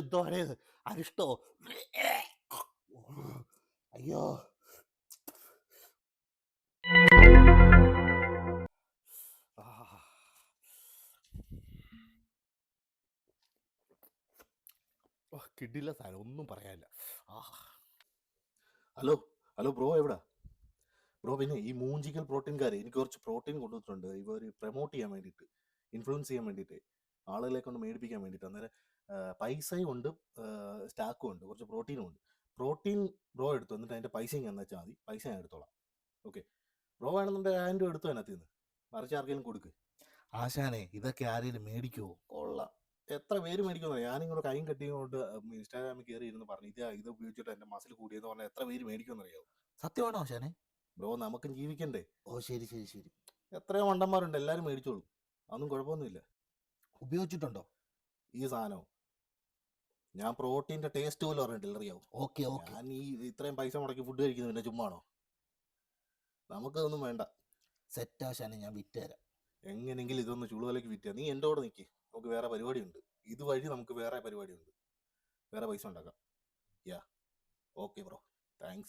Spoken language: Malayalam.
എന്തോടെ അരിഷ്ടോ അയ്യോ കിട്ടില്ല സാധനം ഒന്നും പറയാനില്ല ഹലോ ഹലോ ബ്രോ എവിടാ ബ്രോ പിന്നെ ഈ മൂഞ്ചിക്കൽ പ്രോട്ടീൻകാർ എനിക്ക് കുറച്ച് പ്രോട്ടീൻ കൊണ്ടുവന്നിട്ടുണ്ട്. ഇവർ പ്രൊമോട്ട് ചെയ്യാൻ വേണ്ടിയിട്ട് ഇൻഫ്ലുവൻസ് ചെയ്യാൻ വേണ്ടിയിട്ട് ആളുകളെ കൊണ്ട് മേടിപ്പിക്കാൻ വേണ്ടിയിട്ട്. അന്നേരം പൈസയും ഉണ്ട് സ്റ്റാക്കും ഉണ്ട് കുറച്ച് പ്രോട്ടീനും ഉണ്ട്. പ്രോട്ടീൻ ബ്രോ എടുത്തു എന്നിട്ട് അതിന്റെ പൈസയും ഞാൻ വെച്ചാൽ മതി. പൈസ ഞാൻ എടുത്തോളാം. ഓക്കെ. ബ്രോ വേണമെന്നുണ്ടെങ്കിൽ ആയിരം രൂപ എടുത്തു അതിനകത്ത് നിന്ന് മറിച്ച് ആർക്കെങ്കിലും കൊടുക്ക്. ആശാനെ ഇതൊക്കെ ആരെങ്കിലും മേടിക്കുമോ കൊള്ളാം. എത്ര പേര് മേടിക്കുന്നു ഞാനിങ്ങനെ കൈയും കെട്ടിയും കൊണ്ട് ഇൻസ്റ്റാഗ്രാമിൽ കയറി ഇരുന്ന് പറഞ്ഞു ഇത് ഇത് ഉപയോഗിച്ചിട്ട് എന്റെ മസിൽ കൂടിയെന്ന് പറഞ്ഞാൽ എത്ര പേര് മേടിക്കുമെന്ന് അറിയാമോ സത്യമാണോ ആശാനെ? ബ്രോ നമുക്ക് ജീവിക്കണ്ടേ? ഓ ശരി ശരി ശരി. എത്രയോ മണ്ടന്മാരുണ്ട്. എല്ലാവരും മേടിച്ചോളൂ. അതൊന്നും കുഴപ്പമൊന്നുമില്ല. ഉപയോഗിച്ചിട്ടുണ്ടോ? ഈ സാധനം ഞാൻ പ്രോട്ടീന്റെ ടേസ്റ്റ് പോലും പറഞ്ഞിട്ടില്ല അറിയാവോ? Okay okay. ഞാൻ ഈ ഇത്രയും പൈസ മുടക്കി ഫുഡ് കഴിക്കുന്നത് പിന്നെ ചുമ്മാണോ? നമുക്കതൊന്നും വേണ്ട. സെറ്റ് ആശാനെ ഞാൻ വിറ്റുതരാം എങ്ങനെങ്കിലും ഇതൊന്ന് ചുളുവലേക്ക് വിറ്റുക നീ എന്റെ കൂടെ നിൽക്കി നമുക്ക് വേറെ പരിപാടിയുണ്ട്. ഇതുവഴി നമുക്ക് വേറെ പരിപാടിയുണ്ട്. വേറെ പൈസ ഉണ്ടാക്കാം. യാ. Okay bro. താങ്ക്സ്.